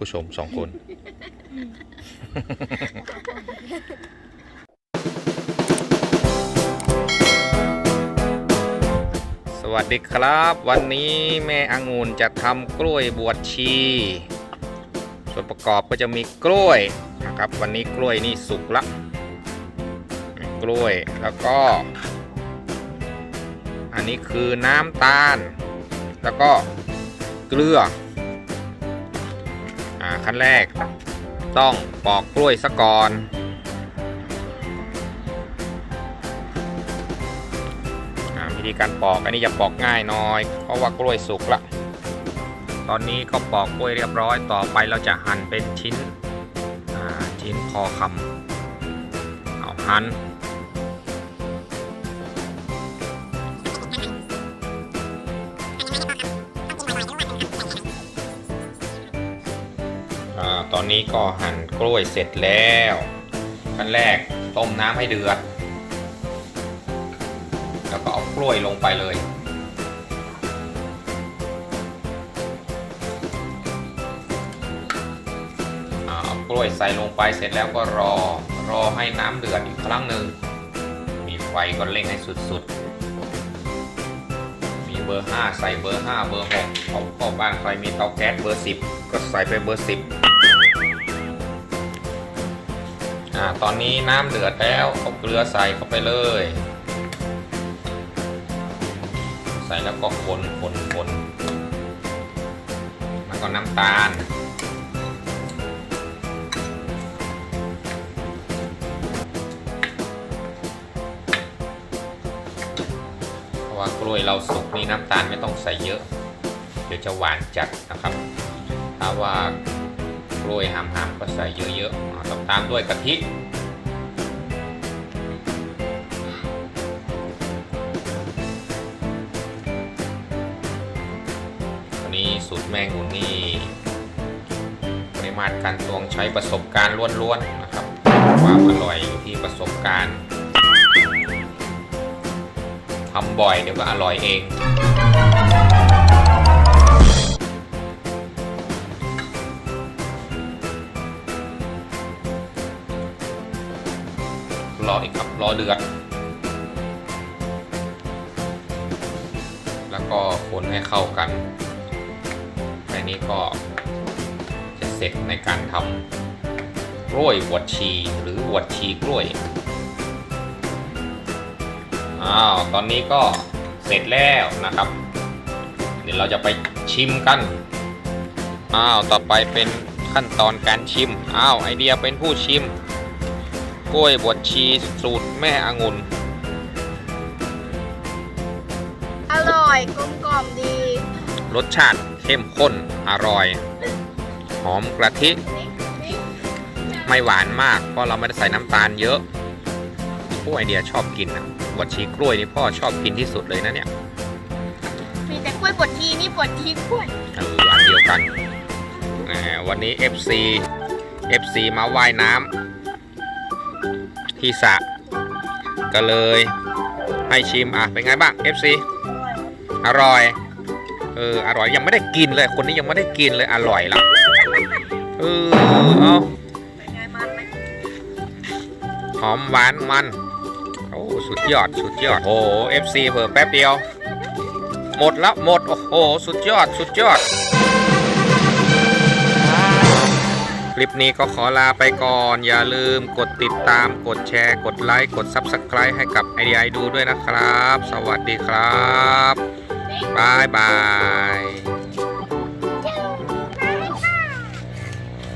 ผู้ชมสองคน สวัสดีครับ วันนี้แม่องุ่นจะทำกล้วยบวชชี ส่วนประกอบก็จะมีกล้วยนะครับ วันนี้กล้วยนี่สุกละกล้วยแล้วก็ อันนี้คือน้ำตาล แล้วก็เกลือ ขั้นแรก ต้องปอกกล้วยซะก่อน วิธีการปอกอันนี้จะปอกง่ายหน้อย เพราะว่ากล้วยสุกละตอนนี้ก็ปอกกล้วยเรียบร้อยต่อไปเราจะหั่นเป็นชิ้นชิ้นพอคำเอาหั่น นี้ก็หั่นกล้วยเสร็จแล้วขั้นแรกต้มน้ำให้เดือด แล้วก็เอากล้วยลงไปเลยอ่าเอากล้วยใส่ลงไปเสร็จแล้วก็รอรอให้น้ำเดือดอีกครั้งหนึ่ง มีไฟก็เร่งให้สุดๆ มีเบอร์ 5 ใส่เบอร์ 5 เบอร์6เอาเข้าบ้านใครมีเตาแก๊สเบอร์ 10 ก็ใส่ไปเบอร์ 10 อ่าตอนนี้น้ำเดือดแล้วเอาเกลือใส่เข้าไปเลย ใส่แล้วก็คนคนคนแล้วก็น้ำตาล เพราะว่ากล้วยเราสุกนี่น้ำตาลไม่ต้องใส่เยอะ เดี๋ยวจะหวานจัดนะครับถ้าว่า กล้วยหามๆก็ใส่เยอะๆอ่าต้องตามด้วยกะทิวันนี้สูตรแมงหุ่นนี่ปริมาตรการตวงใช้ประสบการณ์ล้วนๆนะครับ ความอร่อยอยู่ที่ประสบการณ์ทำบ่อยเดี๋ยวก็อร่อยเอง รออีกครับ รอเดือด แล้วก็คนให้เข้ากันแค่นี้ก็จะเสร็จในการทำกล้วยบวชชีหรือบวชชีกล้วย อ้าว ตอนนี้ก็เสร็จแล้วนะครับ เดี๋ยวเราจะไปชิมกัน อ้าว ต่อไปเป็นขั้นตอนการชิม อ้าว ไอเดียเป็นผู้ชิม กล้วยบวชชีสูตรแม่องุ่น อร่อยกลมกล่อมดีรสชาติเข้มข้นอร่อย หอมกะทิไม่หวานมาก เพราะเราไม่ได้ใส่น้ำตาลเยอะผู้ไอเดียชอบกินนะบวชชีกล้วยนี่พ่อชอบกินที่สุดเลยนะเนี่ยมีแต่กล้วยบดทีนี่บดทีกล้วยเอออันเดียวกันแหมวันนี้ FC FC มาว่ายน้ำ ที่สระก็เลยให้ชิมอะเป็นไงบ้าง FC อร่อยเอออร่อยยังไม่ได้กินเลยคนนี้ยังไม่ได้กินเลยอร่อยละเออเอาเป็นไงมันไหมหอมหวานมันโอ้สุดยอดสุดยอดโอ้ FC เพิ่แป๊บเดียว หมดแล้วหมดโอ้โหสุดยอดสุดยอด ลิปนี้ก็ขอลาไปก่อน อย่าลืมกดติดตาม กดแชร์ กดไลค์ กด Subscribe ให้กับ IDI ดูด้วยนะครับ สวัสดีครับบายบาย